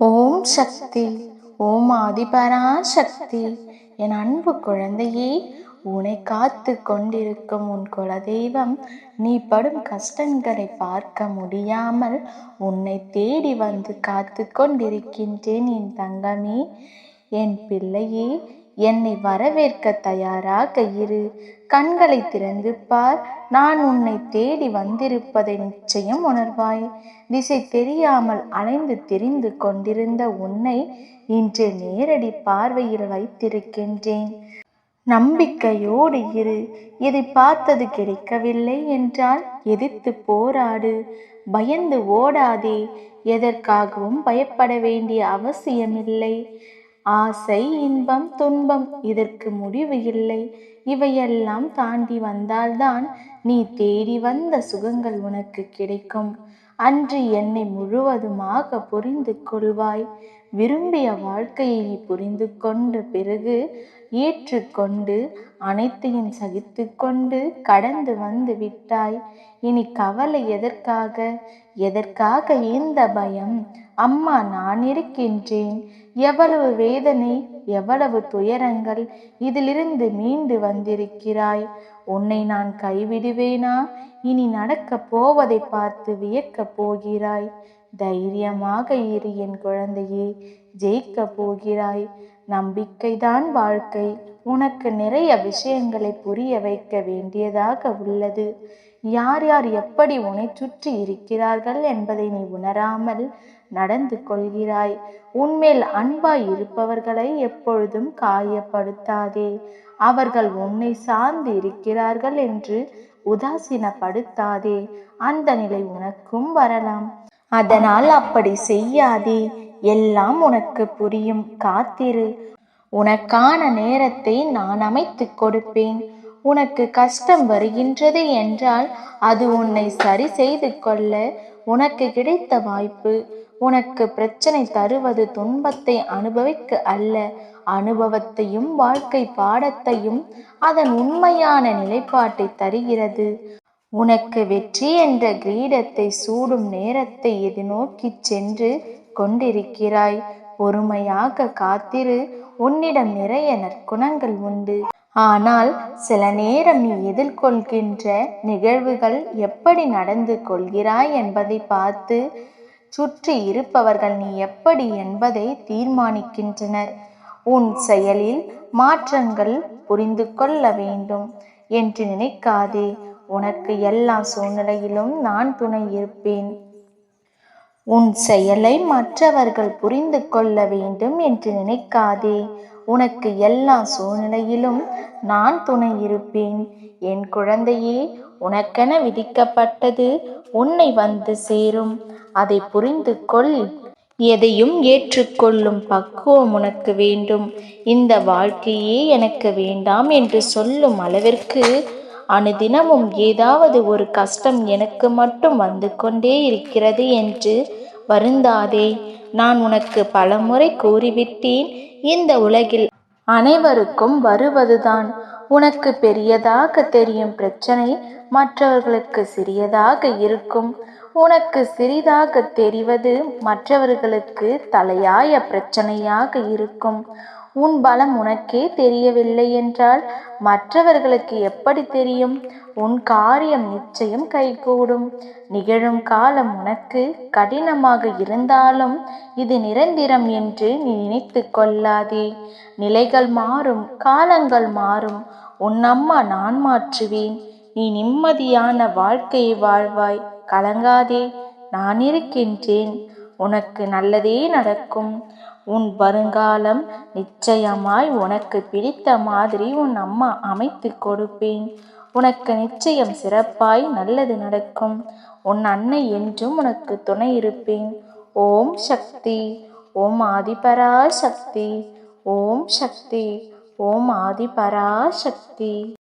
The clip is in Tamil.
ஓம் சக்தி ஓம் ஆதிபரா சக்தி என் அன்பு குழந்தையே உன்னை காத்து கொண்டிருக்கும் உன் குலதெய்வம் நீ படும் கஷ்டங்களை பார்க்க முடியாமல் உன்னை தேடி வந்து காத்து கொண்டிருக்கின்றேன் என் தங்கமே. என் பிள்ளையே என்னை வரவேற்க தயாராக இரு. கண்களை திறந்து பார். நான் உன்னை தேடி வந்திருப்பதை நிச்சயம் உணர்வாய். திசை தெரியாமல் அலைந்து தெரிந்து கொண்டிருந்த உன்னை இன்று நேரடி பார்வையில் வைத்திருக்கின்றேன். நம்பிக்கையோடு இரு. இதை பார்த்தது கிடைக்கவில்லை என்றால் எதிர்த்து போராடு. பயந்து ஓடாதே. எதற்காகவும் பயப்பட வேண்டிய அவசியமில்லை. ஆசை இன்பம் துன்பம் இதற்கு முடிவு இல்லை. இவையெல்லாம் தாண்டி வந்தால்தான் நீ தேடி வந்த சுகங்கள் உனக்கு கிடைக்கும். அன்று என்னை முழுவதுமாக புரிந்து கொள்வாய். விரும்பிய வாழ்க்கையை புரிந்து கொண்ட பிறகு ஏற்றுக்கொண்டு அனைத்தையும் சகித்து கொண்டு கடந்து வந்து விட்டாய். இனி கவலை எதற்காக? எதற்காக இந்த பயம்? அம்மா நான் இருக்கின்றேன். எவ்வளவு வேதனை எவ்வளவு துயரங்கள் இதிலிருந்து மீண்டு வந்திருக்கிறாய்? உன்னை நான் கைவிடுவேனா? இனி நடக்கப் போவதை பார்த்து வியக்கப் போகிறாய். தைரியமாக இரு என் குழந்தையே ஜெயிக்கப் போகிறாய். நம்பிக்கைதான் வாழ்க்கை. உனக்கு நிறைய விஷயங்களை புரிய வைக்க வேண்டியதாக உள்ளது. யார் யார் எப்படி உன்னை சுற்றி இருக்கிறார்கள் என்பதை நீ உணராமல் நடந்து கொள்கிறாய். உன்மேல் அன்பாய் இருப்பவர்களை எப்பொழுதும் காயப்படுத்தாதே. அவர்கள் உன்னை சார்ந்து இருக்கிறார்கள் என்று உதாசீனப்படுத்தாதே. அந்த நிலை உனக்கும் வரலாம். அதனால் அப்படி செய்யாதே. எல்லாம் உனக்கு புரியும். காத்திரு. உனக்கான நேரத்தை நான் அமைத்து கொடுப்பேன். உனக்கு கஷ்டம் வருகின்றது என்றால் அது உன்னை சரி செய்து கொள்ள உனக்கு கிடைத்த வாய்ப்பு. உனக்கு பிரச்சனை தருவது துன்பத்தை அனுபவிக்க அல்ல. அனுபவத்தையும் வாழ்க்கை பாடத்தையும் அதன் உண்மையான நிலைப்பாட்டை தருகிறது. உனக்கு வெற்றி என்ற கிரீடத்தை சூடும் நேரத்தை எதிர்நோக்கி சென்று கொண்டிருக்கிறாய். பொறுமையாக காத்திரு. உன்னிடம் நிறைய நற்குணங்கள் உண்டு. ஆனால் சில நேரம் நீ எதிர்கொள்கின்ற நிகழ்வுகள் எப்படி நடந்து கொள்கிறாய் என்பதை பார்த்து சுற்றி இருப்பவர்கள் நீ எப்படி என்பதை தீர்மானிக்கின்றனர். உன் செயலில் மாற்றங்கள் புரிந்து கொள்ள வேண்டும் என்று நினைக்காதே. உனக்கு எல்லா சூழ்நிலையிலும் நான் துணை இருப்பேன். உன் செயலை மற்றவர்கள் புரிந்து கொள்ள வேண்டும் என்று நினைக்காதே. உனக்கு எல்லா சூழ்நிலையிலும் நான் துணை இருப்பேன். என் குழந்தையே உனக்கென விதிக்கப்பட்டது உன்னை வந்து சேரும். அதை புரிந்து கொள். எதையும் ஏற்றுக்கொள்ளும் பக்குவம் உனக்கு வேண்டும். இந்த வாழ்க்கையே எனக்கு வேண்டாம் என்று சொல்லும் அளவிற்கு அனுதினமும் ஏதாவது ஒரு கஷ்டம் எனக்கு மட்டும் வந்து கொண்டே இருக்கிறது என்று வருந்தாதே. நான் உனக்கு பலமுறை கூறிவிட்டேன். இந்த உலகில் அனைவருக்கும் வருவதுதான். உனக்கு பெரியதாக தெரியும் பிரச்சனை மற்றவர்களுக்கு சிறியதாக இருக்கும். உனக்கு சிறிதாக தெரிவது மற்றவர்களுக்கு தலையாய பிரச்சனையாக இருக்கும். உன் பலம் உனக்கே தெரியவில்லை என்றால் மற்றவர்களுக்கு எப்படி தெரியும்? உன் காரியம் நிச்சயம் கைகூடும். நிகழும் காலம் உனக்கு கடினமாக இருந்தாலும் இது நிரந்தரம் என்று நீ நினைத்து கொள்ளாதே. நிலைகள் மாறும் காலங்கள் மாறும். உன் அம்மா நான் மாற்றுவேன். நீ நிம்மதியான வாழ்க்கையை வாழ்வாய். கலங்காதே நான் இருக்கின்றேன். உனக்கு நல்லதே நடக்கும். உன் வருங்காலம் நிச்சயமாய் உனக்கு பிடித்த மாதிரி உன் அம்மா அமைத்து கொடுப்பேன். உனக்கு நிச்சயம் சிறப்பாய் நல்லது நடக்கும். உன் அன்னை என்றும் உனக்கு துணை இருப்பேன். ஓம் சக்தி ஓம் ஆதிபரா சக்தி ஓம் சக்தி ஓம் ஆதிபரா சக்தி